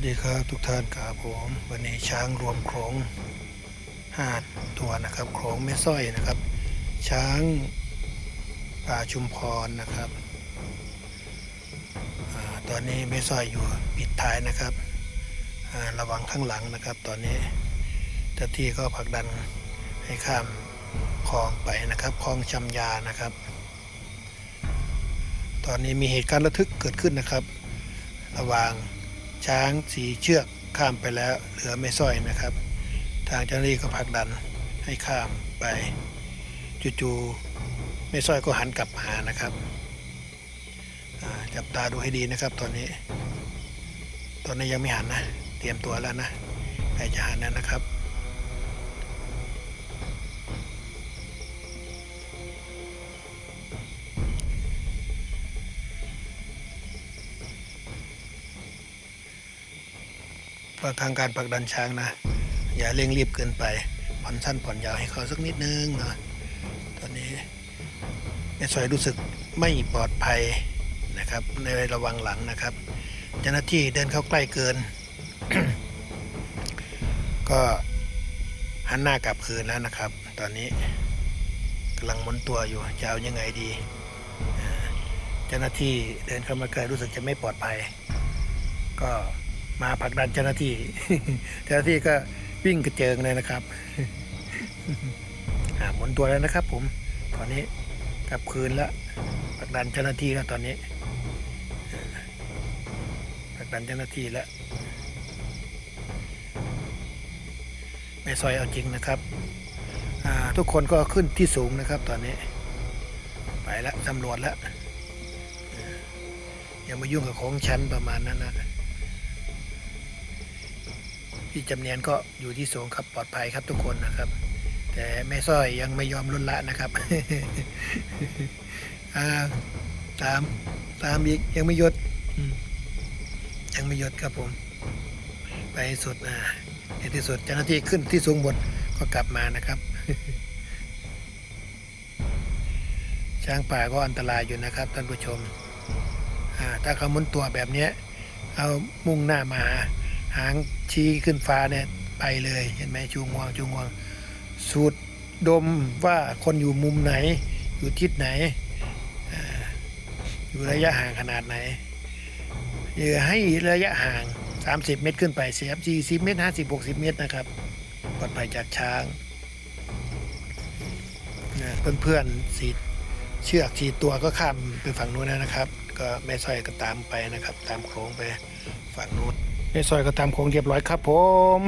วัสดีครับทุกท่านครับผมวันนี้ช้างรวมโขลงห้าตัวนะครับโขลงแม่สร้อยนะครับ ช้างป่าชุมพรนะครับอตอนนี้แม่สร้อยอยู่ปิดท้ายนะครับระวังข้างหลังนะครับ ตอนนี้เจ้าที่ก็ผลักดันให้ข้ามคลองไปนะครับคลองชำยานะครับ ตอนนี้มีเหตุการณ์ระทึกเกิดขึ้นนะครับ ระหว่าง ช้างสีเชือกข้ามไปแล้วเหลือไม่สร้อยนะครับ ทางเจ้าหน้าที่ก็ผลักดันให้ข้ามไปจู่ๆไม่สร้อยก็หันกลับมานะครับจับตาดูให้ดีนะครับ ตอนนี้ ตอนนี้ยังไม่หันนะ เตรียมตัวแล้วนะใครจะหันแล้วนะครับ ทางการผลักดันช้างนะ อย่าเร่งรีบเกินไป ผ่อนสั้นผ่อนยาวให้เขาสักนิดนึงนะตอนนี้แม่สอยรู้สึกไม่ปลอดภัยนะครับในระวังหลังนะครับ เจ้าหน้าที่เดินเข้าใกล้เกิน ก็หันหน้ากลับคืนแล้วนะครับ ตอนนี้กำลังหมุนตัวอยู่จะเอายังไงดี เจ้าหน้าที่เดินเข้ามาใกล้รู้สึกจะไม่ปลอดภัย ก็ มาผลักดันเจ้าหน้าที่ เจ้าหน้าที่ก็วิ่งกระเจิงเลยนะครับอ่าหมุนตัวแล้วนะครับ ผม ตอนนี้กลับคืนแล้วผลักดันเจ้าหน้าที่แล้วตอนนี้ผลักดันเจ้าหน้าที่แล้วไม่ซอยเอาจริงนะครับทุกคนก็ขึ้นที่สูงนะครับตอนนี้ ไปแล้วตำรวจแล้วอย่ามายุ่งกับของฉันประมาณนั้นนะ พี่จำเนียนก็อยู่ที่สูงครับปลอดภัยครับทุกคนนะครับ แต่แม่สร้อยยังไม่ยอมลดละนะครับตามตามอีกยังไม่หยดยังไม่หยดครับผม ไปสุดอ่าในที่สุดเจ้าหน้าที่ขึ้นที่สูงหมดก็กลับมานะครับช้างป่าก็อันตรายอยู่นะครับท่านผู้ชมถ้าเขามุนตัวแบบนี้เอามุ่งหน้ามา หางชี้ขึ้นฟ้าเนี่ยไปเลยเห็นไหมชูงวงชูงวงสูดดมว่าคนอยู่มุมไหน อยู่ทิศไหนอยู่ระยะห่างขนาดไหนอย่าให้ระยะห่าง 30 เมตรขึ้นไปเสียบ40 เมตร 50 60 เมตรนะครับปลอดภัยจากช้างนเพื่อนๆสีเชือกสีตัวก็ข้ามไปฝั่งนู้นนะครับ ก็แม่สร้อยก็ตามไปนะครับ ตามโค้งไปฝั่งนู้น ในซอยก็ตามโค้งเรียบร้อยครับผม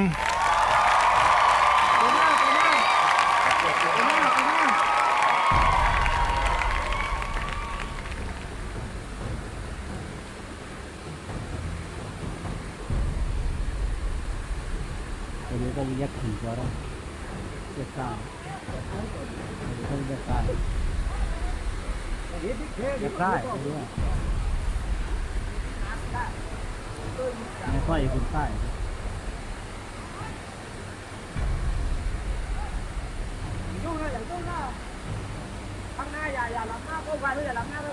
ตัวนี้ก็ยัดถี่กว่าแล้วยัดกลางตัวนี้ยัดกลางยัดใต้ตัวนี้ ไม่ค่อยคุณใต้ยุ่งเลยอย่ายุ่งนะข้างหน้าอย่าอย่าหลับหน้าโค้งไปหรืออย่าหลับหน้าไป